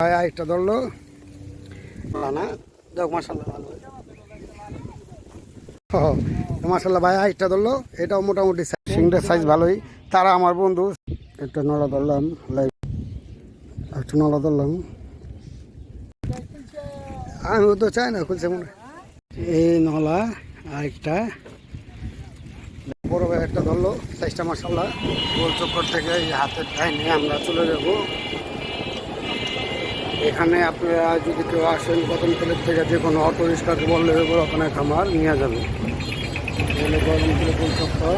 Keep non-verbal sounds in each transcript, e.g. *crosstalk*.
আরেকটা ধরলো। না যাক মাসাল্লাহ ভালো। মাসাল্লাহ ভাই আরেকটা ধরলো। এটাও মোটামুটি সিংটার সাইজ ভালোই। তারা আমার বন্ধু। একটা নলা ধরলাম লাইভ। একটা নলা ধরলাম। আমি তো চাই না খুলছে মনে এই নলা আরেকটা। বড় ভাই একটা ধরলো সাইজটা মাসাল্লাহ গোল চক্কর থেকে এই হাতের টাইনে আমরা চলে যাব। এখানে আপনারা যদি কেউ আসেন কদমতলের থেকে যে কোনো অটো রিক্সাকে বললে ওখানে খামার নিয়ে যাবে এগুলো কদমতলে কোন চক্কর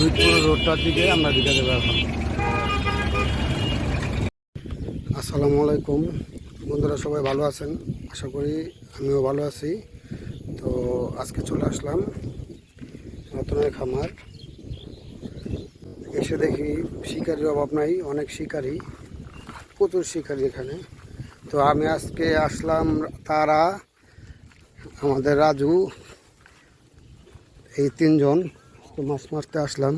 রুদপুর রোডটার দিকে আমরা দিকে দেবো এখন। আসসালামু আলাইকুম। বন্ধুরা সবাই ভালো আছেন? আশা করি আমিও ভালো আছি। তো আজকে চলে আসলাম নতুনের খামার। এসে দেখি শিকারির অভাব নাই, অনেক শিকারি প্রচুর শিকারি এখানে। তো আমি আজকে আসলাম তারা আমাদের রাজু এই তিনজন তো মাছ মারতে আসলাম।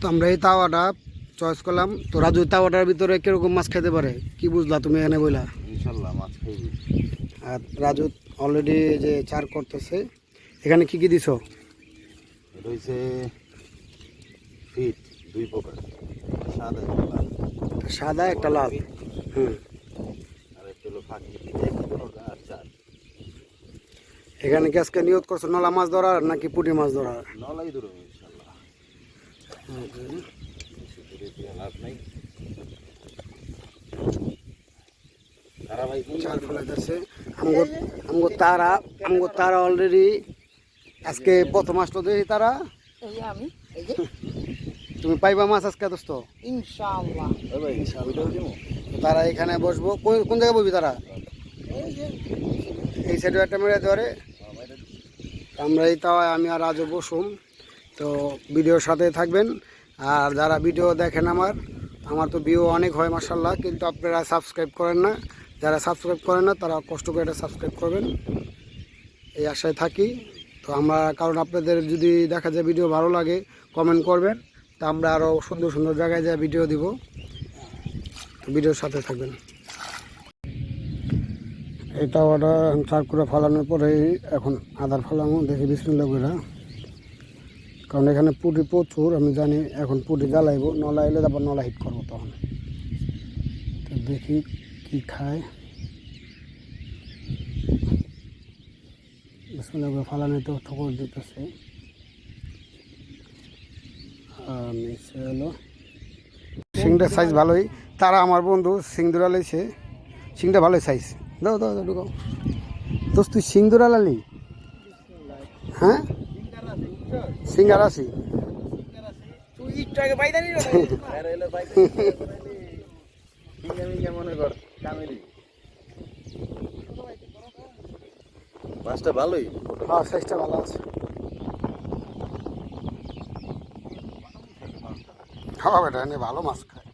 তো আমরা এই তাওয়াটা চয়েস করলাম। তো রাজু তাওয়াটার ভিতরে কীরকম মাছ খেতে পারে? কি বুঝলা তুমি এখানে বইলা? ইনশাল্লাহ মাছ খাইবি আর রাজু অলরেডি যে চার করতেছে এখানে কি কি দিছো? রয়েছে ফিট দুই প্রকার। সাদা সাদা একটা লাল। হুম। এখানে কি আজকে নিয়োগ করছ? নলা মাছ ধরার নাকি পুঁটি মাছ ধরার? নলাই ধরো আমগো তারা আমগো তারা অলরেডি আজকে প্রথম আসলো দেখি তারা। আমি এই যে। তুমি পাইবা মাছ আজকে দোস্ত? ইনশাআল্লাহ। ভাই ওইটাও তারা এখানে বসবো। কোন কোন জায়গায় বসবি তারা? এই সাইডে একটা মেরে ধরে আমরা এই তাও আমি আর রাজও বসুম। তো ভিডিওর সাথে থাকবেন। আর যারা ভিডিও দেখেন আমার আমার তো ভিউ অনেক হয় মাসাল্লাহ কিন্তু আপনারা সাবস্ক্রাইব করেন না। যারা সাবস্ক্রাইব করেন না তারা কষ্ট করে এটা সাবস্ক্রাইব করবেন। এই আশায় থাকি। তো আমরা কারণ আপনাদের যদি দেখা যায় ভিডিও ভালো লাগে কমেন্ট করবেন। তা আমরা আরও সুন্দর সুন্দর জায়গায় যায় ভিডিও দিব। ভিডিওর সাথে থাকবেন। এটা ওটা চার করে ফালানোর পরে এখন আদার ফালানো দেখি বিসমিল্লা করে কারণ এখানে পুটি প্রচুর, আমি জানি এখন পুটি জ্বালাইব, নলা এলে তারপর নলা হিট করব তখন। তো দেখি কি খায়। বিসমিল্লা করে ফালানো তো ঠকর দিতেছে। হলো। সিংটার সাইজ ভালোই। তারা আমার বন্ধু সিংদুরা লইছে সিংটা ভালোই সাইজ দাও দাও দাও ঢুকাও। দোস্ত তুই সিংদুরা লালি হ্যাঁ? সিঙ্গার মাছটা ভালোই। হ্যাঁ সাইজটা ভালো আছে। হ্যাঁ বেটা এনে ভালো মাছ খায়।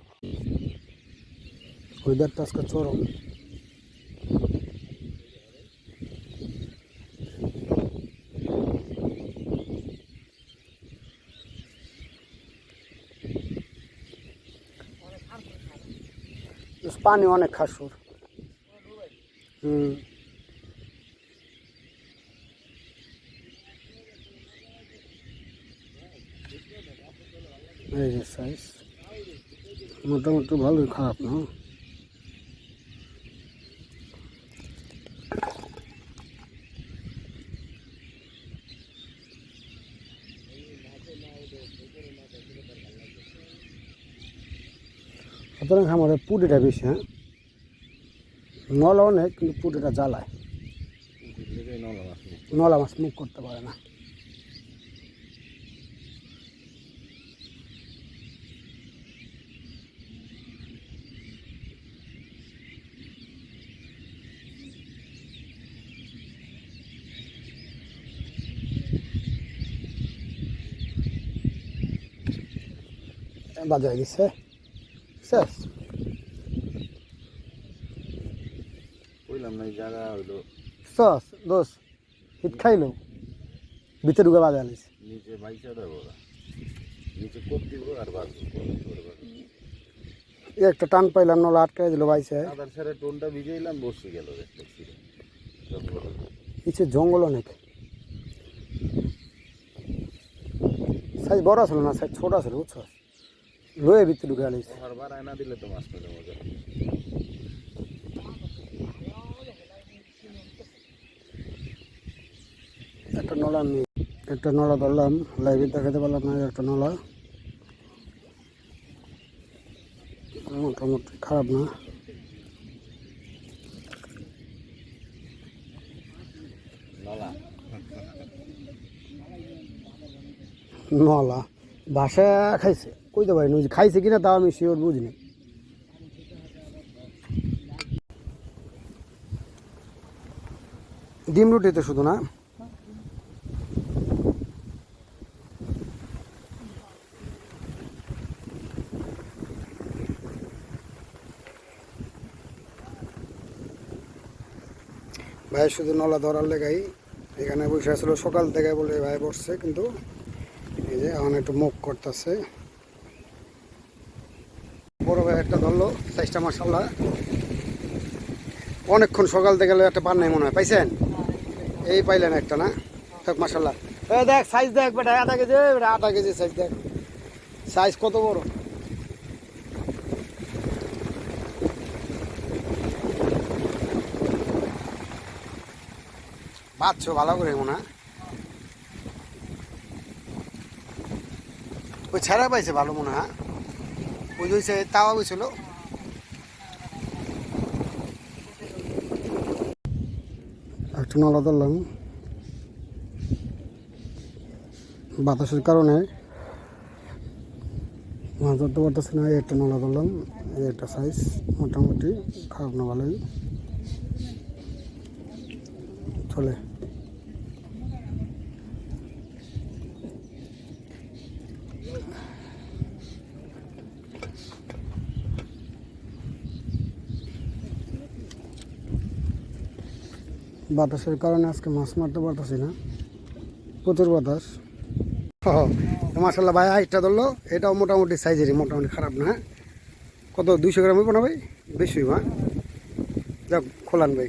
ওয়েদারটা আজকে চরম পানি অনেক খাসুর। হুম। এই যে সাইজ মোটামুটি ভালোই খারাপ না? সুতরাং খামারে পুটিটা বেশি হ্যাঁ? নলা অনেক কিন্তু পুটিটা জ্বালায়। নলা মাছ মুখ করতে পারে না। বাজায় দিছে শেষ কইলাম না এই জায়গা হইল। সস দোষ হিট খাইলো। ভিতরে ঢুকে বাজায় আলিস নিচে বাইচা দেবো ওরা নিচে কোপ দিব আর বাঁধবো এই একটা টান পাইলাম নলা আটকাই দিল বাইছে আদার সারে টোনটা ভিজেইলাম বসে গেল দেখছি কিছু জঙ্গল। অনেক। সাইজ বড় আসলো না সাইজ ছোট আসলো বুঝছ? লয়ে ভিতরে ঢুকে আলিস বারবার আয়না দিলে তো মাছ পেলে মজা। একটা নলা নেই একটা নলা ধরলাম লাইভে দেখাতে পারলাম না একটা নলা। মোটামুটি খারাপ না। নলা? নলা। বাসা খাইছে। কইতে পারি না খাইছে কিনা তাও আমি শিওর বুঝিনি। ডিম রুটিতে শুধু না? ভাই, শুধু নলা ধরার লেগাই এখানে বসে আসলো সকাল থেকে বলে ভাই বসছে, কিন্তু এই যে এখন একটু মুখ করতেছে। ভাই একটা ধরলো সাইজটা মাসাল্লাহ অনেকক্ষণ সকাল থেকে একটা পান নাই মনে হয়, পাইছেন? এই পাইলেন একটা না? থাক এই দেখ সাইজ দেখ বেটা, আধা কেজি বেটা, আধা কেজি সাইজ দেখ। সাইজ কত বড়? বাচ্চো ভালো করে মনে হয়। ওই ছাড়া পাইছে ভালো মনে হয়। তাওয়া হয়েছিল একটু ধরলাম। বাতাসের কারণে মাছ ধরতে পারতেছি না একটা নলা ধরলাম একটা সাইজ মোটামুটি, খারাপ না ভালোই। চলে। বাতাসের কারণে আজকে মাছ মারতে পারতেছি না। প্রচুর বাতাস। মাসাল্লাহ ভাই আইটা ধরলো। এটাও মোটামুটি সাইজেরই মোটামুটি খারাপ না হ্যাঁ? কত, দুইশো গ্রাম হইব না ভাই? বেশি হইব হ্যাঁ? যাক, খোলান ভাই।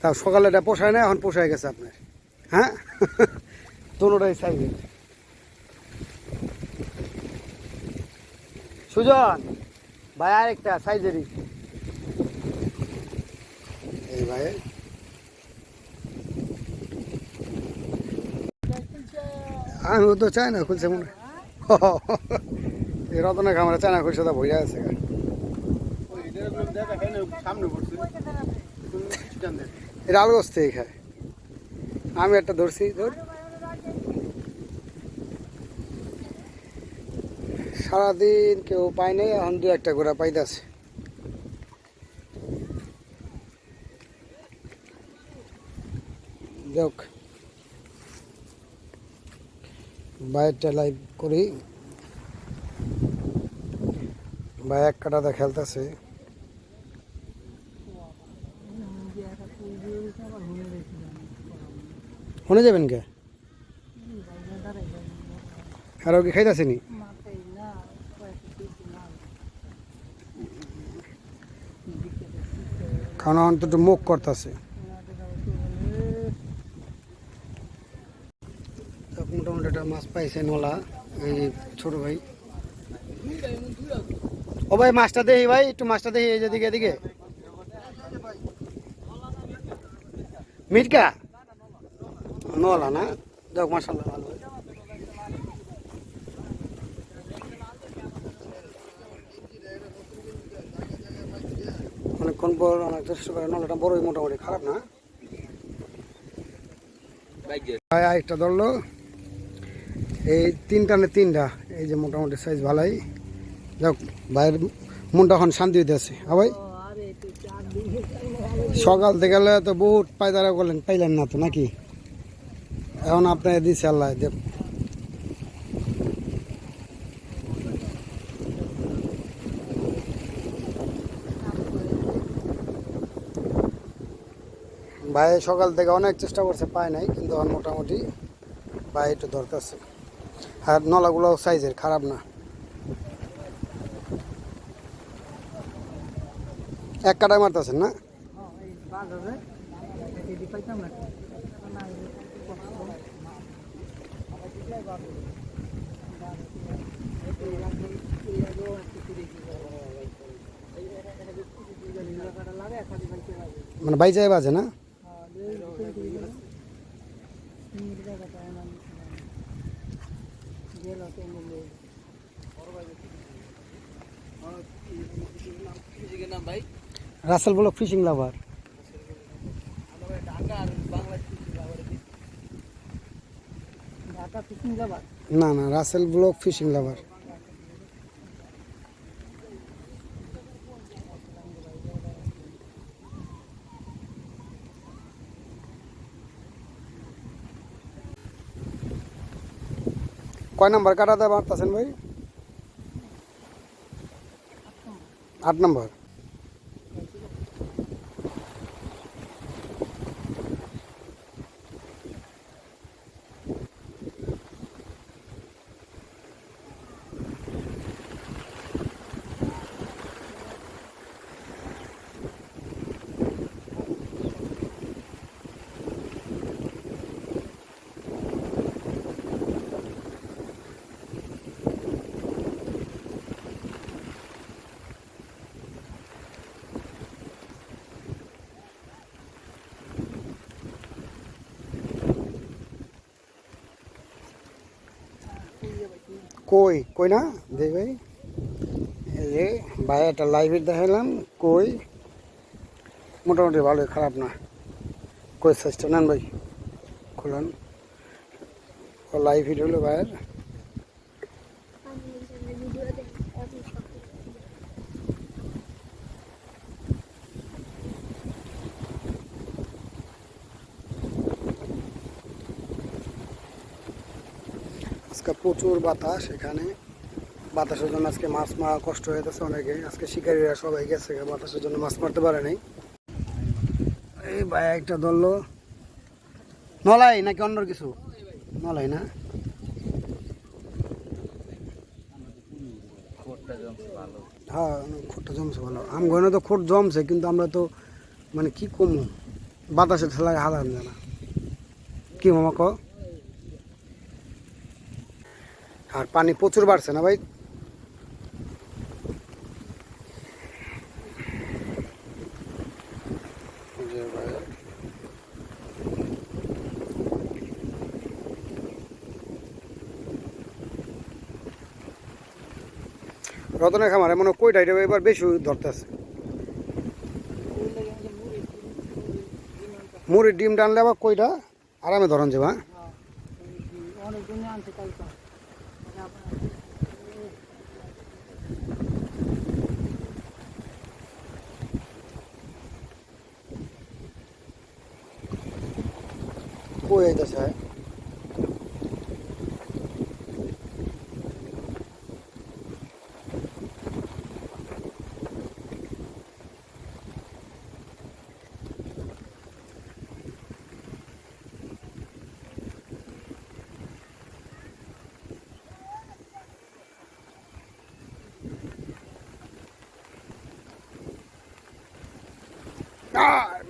তা সকালে এটা পোষায় না, এখন পোষায় গেছে আপনার হ্যাঁ? *laughs* দুটাই সাইজের সুজন, ভাই, আরেকটা সাইজেরই এই ভাই আমি তো চাই না, খুলছে মনে। *laughs* এই রতনা খামারে চায় না খুলছে তা ভইয়া আছে। এটা আলগোস থেকে খায়। আমি একটা ধরছি, ধর। সারাদিন কেউ পায় নাই, এখন দু একটা করে পাইতেছে। যাক। বাইরটা লাইভ করি। ভাই এক কাটাতে খেলতেছে। শুনে যাবেন কে? আর কি খাইতেছেনি কারণ অন্তত মুখ করতেছে মোটামুটি একটা মাছ পাইছে নলা এই ছোট ভাই। ও ভাই মাছটা দেখি ভাই একটু মাছটা দেখি এই যেদিকে এদিকে। মিটকা? নলা না? যাক মাসাল্লাহ ভালো। অনেকক্ষণ পর অনেক চেষ্টা করে নলাটা বড়ই মোটামুটি খারাপ না? ভাই আরেকটা ধরলো। এই তিনটা না তিনটা, এই যে মোটামুটি সাইজ ভালোই। যাক, ভাইয়ের মনটা এখন শান্তি হইতে আছে। হ্যাঁ সকাল থেকে তো বহুত পায়দারা করলেন, পাইলেন না তো নাকি? এখন আপনার দিচ্ছে আল্লাহ দেব ভাই সকাল থেকে অনেক চেষ্টা করছে, পায় নাই, কিন্তু মোটামুটি ভাই একটু ধরতেছে আর নলাগুলো সাইজের খারাপ না। এক কাটায় মারতেছেন না? মানে বাইচাই বাজে না? Rasel block fishing lover Dhaka আর বাংলাদেশ ঢাকা পিকিং যাবার না না রাসেল ব্লক ফিশিং লাভার কয় নাম্বার কাটাতে পারতেছেন ভাই আট নম্বর কই? কই না? দেখ এই যে ভাই একটা লাইভে দেখালাম কই? মোটামুটি ভালোই, খারাপ না। কই সাইজটা নেন ভাই? খুলুন। লাইভ হিট হলো ভাইয়ের আজকে প্রচুর বাতাস এখানে। বাতাসের জন্য আজকে মাছ মারা কষ্ট হয়ে হয়েছে অনেকে। আজকে শিকারীরা সবাই গেছে বাতাসের জন্য মাছ মারতে পারে নাই। এই ভাই একটা ধরলো। নলাই নাকি অন্য কিছু? নলাই না? হ্যাঁ খোটটা জমছে ভালো। আম গয়না তো খোট জমছে, কিন্তু আমরা তো মানে কি কমু? বাতাসে ঠেলায় হালান যায় না কি মামা ক আর পানি প্রচুর বাড়ছে না ভাই? রতনের খামার এমন কইটা এটা এবার বেশি ধরতেছে মুড়ির ডিম টানলে আবার কইটা? আরামে ধরন যাবা অনেক দিনে আনছে কালকে কই আইতেছে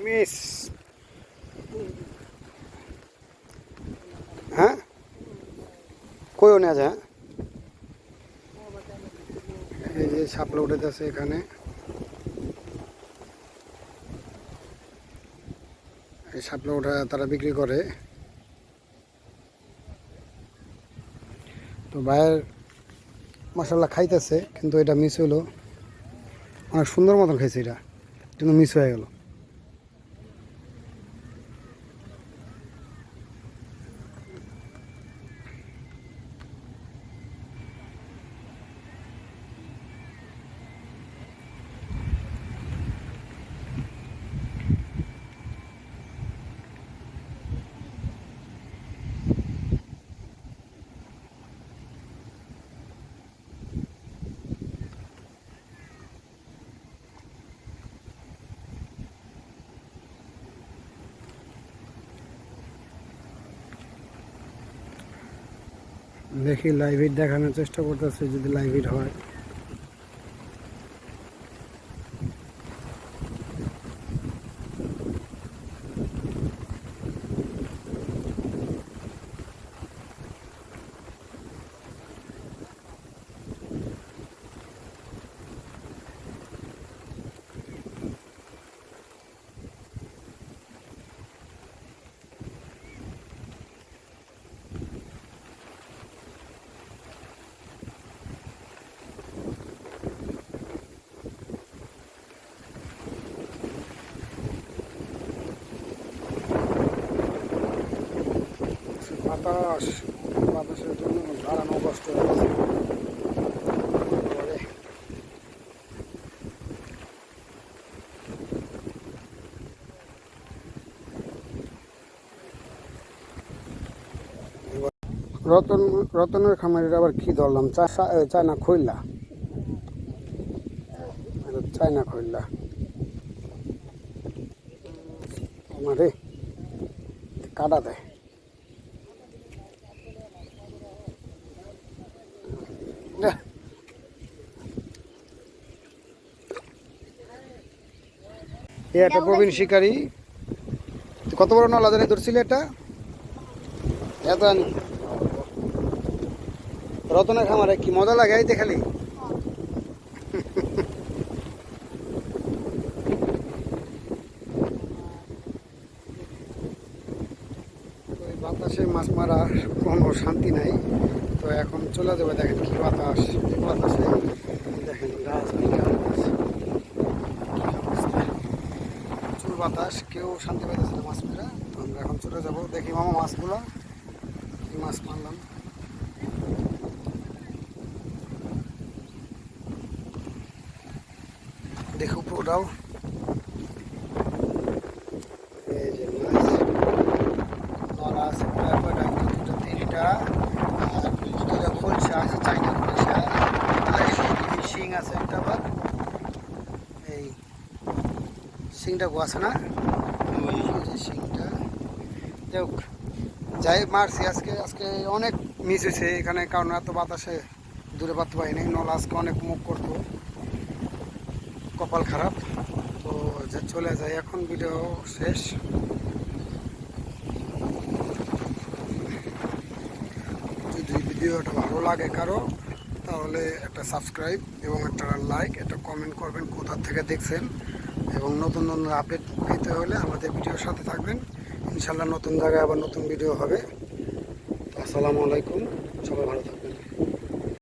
মিস হ্যাঁ কইও না যা এই যে সাপলা উঠেছে এখানে। এই সাপলা ওঠা তারা বিক্রি করে। তো ভাইয়ের মশলা খাইতেছে, কিন্তু এটা মিস হলো অনেক সুন্দর মতন খাইছে এটা, কিন্তু মিস হয়ে গেল। দেখি লাইভ হিট দেখানোর চেষ্টা করতেছি যদি লাইভ হিট হয়। বাতাস, বাতাসের জন্য দাঁড়ানো কষ্ট হচ্ছে। রতন, রতনের খামারের আবার কি ধরলাম? চায়না এটা চায়না খইলা আমারে কাটা দেয় না। এ একটা প্রবীণ শিকারী। কত বড় নলা জানি ধরছিল এটা? এত রতনের খামারে কি মজা লাগে এই খালি? বাতাসে মাছ মারা কোনো শান্তি নাই। তো এখন চলে যাবে দেখেন কি বাতাস বাতাসে দেখেন গাছ বিঘা গাছ। কি অবস্থা। প্রচুর বাতাস, কেউ শান্তি পাইতেছে না মাছ মেরা আমরা এখন চলে যাব, দেখি মামা মাছগুলো। কি মাছ মারলাম। দেখো পুরোটাও। শিংটা আছে না? যাক যাই মারছি। আজকে আজকে অনেক মিস হয়েছে এখানে, কারণ এত বাতাসে দূরে পাতে পারিনি নলা আজকে অনেক মুখ করতো, কপাল খারাপ। তো যে চলে যাই এখন ভিডিও শেষ। যদি ভিডিওটা ভালো লাগে কারও, তাহলে একটা সাবস্ক্রাইব এবং একটা লাইক একটা কমেন্ট করবেন, কোথা থেকে দেখছেন। এবং নতুন নতুন আপডেট পেতে হলে আমাদের ভিডিওর সাথে থাকবেন। ইনশাল্লাহ নতুন জায়গায় আবার নতুন ভিডিও হবে। আসসালামু আলাইকুম সবাই ভালো থাকবেন